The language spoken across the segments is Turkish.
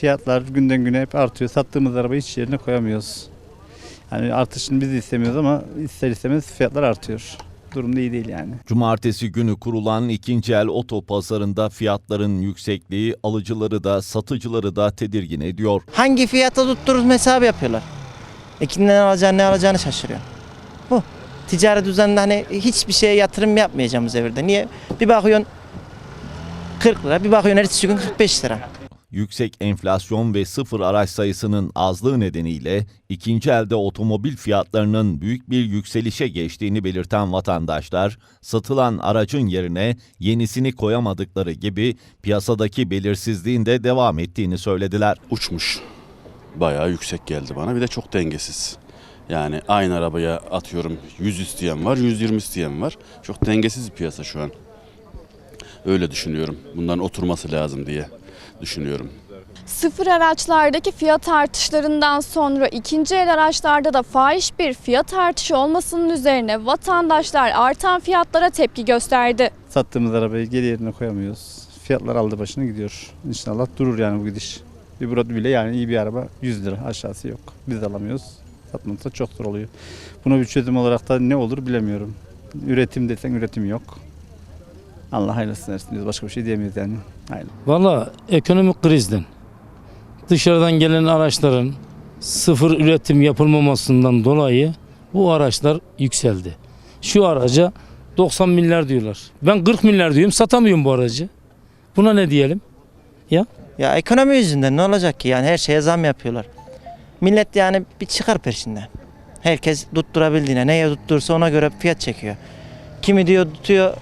fiyatlar günden güne hep artıyor. Sattığımız arabayı hiç yerine koyamıyoruz. Yani artışını biz de istemiyoruz ama ister istemez fiyatlar artıyor. Durum da iyi değil yani. Cumartesi günü kurulan ikinci el oto pazarında fiyatların yüksekliği alıcıları da satıcıları da tedirgin ediyor. Hangi fiyata tuttururuz hesabı yapıyorlar. E kimden alacağını ne alacağını şaşırıyor. Bu. Ticari düzende hani hiçbir şeye yatırım yapmayacağım bu devirde. Niye? Bir bakıyorsun 40 lira, bir bakıyorsun ertesi gün 45 lira. Yüksek enflasyon ve sıfır araç sayısının azlığı nedeniyle ikinci elde otomobil fiyatlarının büyük bir yükselişe geçtiğini belirten vatandaşlar, satılan aracın yerine yenisini koyamadıkları gibi piyasadaki belirsizliğin de devam ettiğini söylediler. uçmuş. Bayağı yüksek geldi bana. Bir de çok dengesiz. Yani aynı arabaya atıyorum 100 isteyen var, 120 isteyen var. Çok dengesiz bir piyasa şu an. Öyle düşünüyorum. Bunların oturması lazım diye düşünüyorum. Sıfır araçlardaki fiyat artışlarından sonra ikinci el araçlarda da fahiş bir fiyat artışı olmasının üzerine vatandaşlar artan fiyatlara tepki gösterdi. Sattığımız arabayı geri yerine koyamıyoruz. Fiyatlar aldı başını gidiyor. İnşallah durur yani bu gidiş. Bir Murat bile yani iyi bir araba 100 lira aşağısı yok. Biz alamıyoruz. Satması da çok zor oluyor. Buna bir çözüm olarak da ne olur bilemiyorum. Üretim desen üretim yok. Allah hayırlısını versin diyoruz. Başka bir şey diyemeyiz yani. Hayırlı. Valla ekonomik krizden dışarıdan gelen araçların sıfır üretim yapılmamasından dolayı bu araçlar yükseldi. Şu araca 90 milyar diyorlar. Ben 40 milyar diyorum satamıyorum bu aracı. Buna ne diyelim? Ya ekonomi yüzünden ne olacak ki yani her şeye zam yapıyorlar. Millet yani bir çıkar peşinden. Herkes tutturabildiğine neye tutturursa ona göre fiyat çekiyor. Kimi diyor tutuyor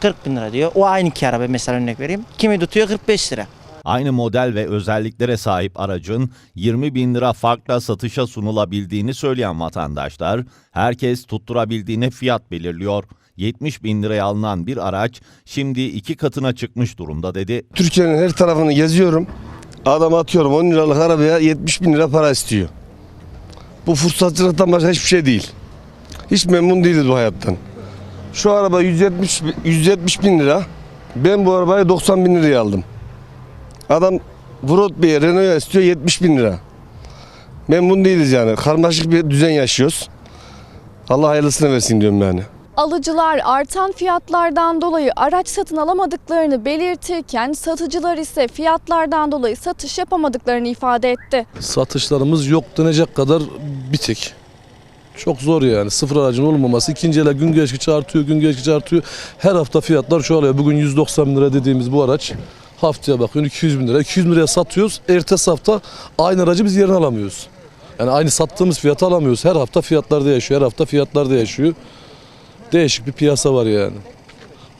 40 bin lira diyor. O aynı iki araba mesela örnek vereyim. Kimi tutuyor 45 lira. Aynı model ve özelliklere sahip aracın 20 bin lira farkla satışa sunulabildiğini söyleyen vatandaşlar, herkes tutturabildiğine fiyat belirliyor. 70 bin liraya alınan bir araç şimdi iki katına çıkmış durumda dedi. Türkiye'nin her tarafını geziyorum. Adam atıyorum 10 liralık arabaya 70 bin lira para istiyor. Bu fırsatçılıktan başka hiçbir şey değil. Hiç memnun değiliz bu hayattan. Şu araba 170, bi- 170 bin lira. Ben bu arabayı 90 bin liraya aldım. Adam Vrot Bey'e Renault'a istiyor 70 bin lira. Memnun değiliz yani. Karmaşık bir düzen yaşıyoruz. Allah hayırlısını versin diyorum yani. Alıcılar artan fiyatlardan dolayı araç satın alamadıklarını belirtirken satıcılar ise fiyatlardan dolayı satış yapamadıklarını ifade etti. satışlarımız yok denecek kadar bitik. Çok zor yani sıfır aracın olmaması. İkinci ele gün geçtikçe artıyor, gün geçtikçe artıyor. Her hafta fiyatlar şu oluyor. Bugün 190 bin lira dediğimiz bu araç haftaya bakıyorsun 200 bin lira. 200 bin liraya satıyoruz. Ertesi hafta aynı aracı biz yerine alamıyoruz. Yani aynı sattığımız fiyatı alamıyoruz. Her hafta fiyatlar değişiyor. Her hafta fiyatlar değişiyor. Değişik bir piyasa var yani.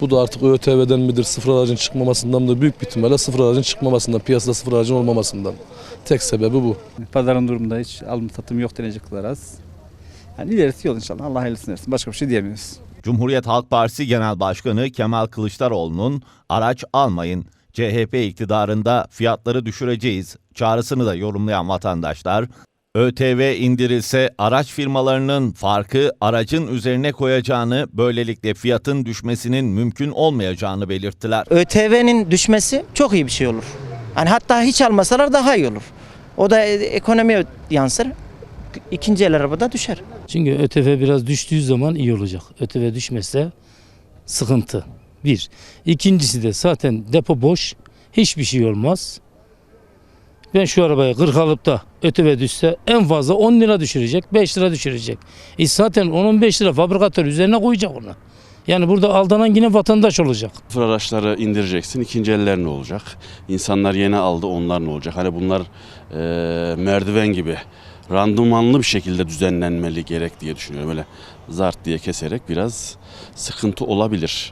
Bu da artık ÖTV'den midir, sıfır aracın çıkmamasından da büyük bir ihtimalle sıfır aracın çıkmamasından, piyasada sıfır aracın olmamasından. Tek sebebi bu. Pazarın durumunda hiç alım satım yok denecek kadar az. Yani ilerisi yol inşallah. Allah hayırlısını versin. Başka bir şey diyemiyoruz. Cumhuriyet Halk Partisi Genel Başkanı Kemal Kılıçdaroğlu'nun araç almayın, CHP iktidarında fiyatları düşüreceğiz çağrısını da yorumlayan vatandaşlar, ÖTV indirilse araç firmalarının farkı aracın üzerine koyacağını, böylelikle fiyatın düşmesinin mümkün olmayacağını belirttiler. ÖTV'nin düşmesi çok iyi bir şey olur. Hani hatta hiç almasalar daha iyi olur. O da e, ekonomiye yansır. İkinci el arabada düşer. Çünkü ÖTV biraz düştüğü zaman iyi olacak. ÖTV düşmezse sıkıntı. Bir. İkincisi de zaten depo boş. Hiçbir şey olmaz. Ben şu arabayı 40 alıp da ÖTV düşse en fazla 10 lira düşürecek, 5 lira düşürecek. E zaten 10-15 lira fabrikatör üzerine koyacak onu. Yani burada aldanan yine vatandaş olacak. Sıfır araçları indireceksin. ikinci eller ne olacak? İnsanlar yeni aldı onlar ne olacak? Hani bunlar e, merdiven gibi randımanlı bir şekilde düzenlenmeli gerek diye düşünüyorum. Öyle zart diye keserek biraz sıkıntı olabilir.